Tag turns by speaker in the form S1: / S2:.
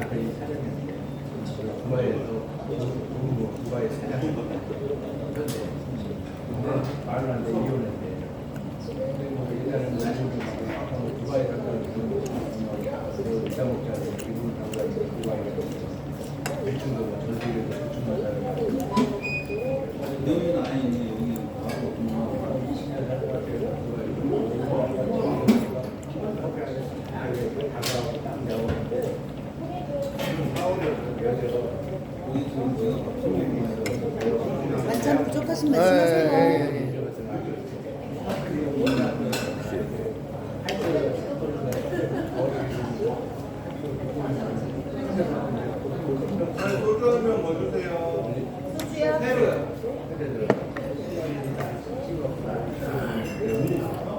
S1: 남편이 사장이었는데 두바이에서 뭐 두바이 사장이었는데 그런데 말을 안돼 이혼했대. 근데 뭐 일단은 나중에 뭐 두바이 갔다 그 이사 먹자고 기분 당가지고 두바이 가서 대충도 뭐 전세계도 대충 가서
S2: 너희는 아니 여기 가고 좀
S1: 신경 살것 같아요. 다가오고 딱 나오는데 만찬
S2: 부족하신 말씀하세요.
S3: 아, 소주 예, 한병
S4: 예,
S3: 주세요?
S4: 예. 소주요?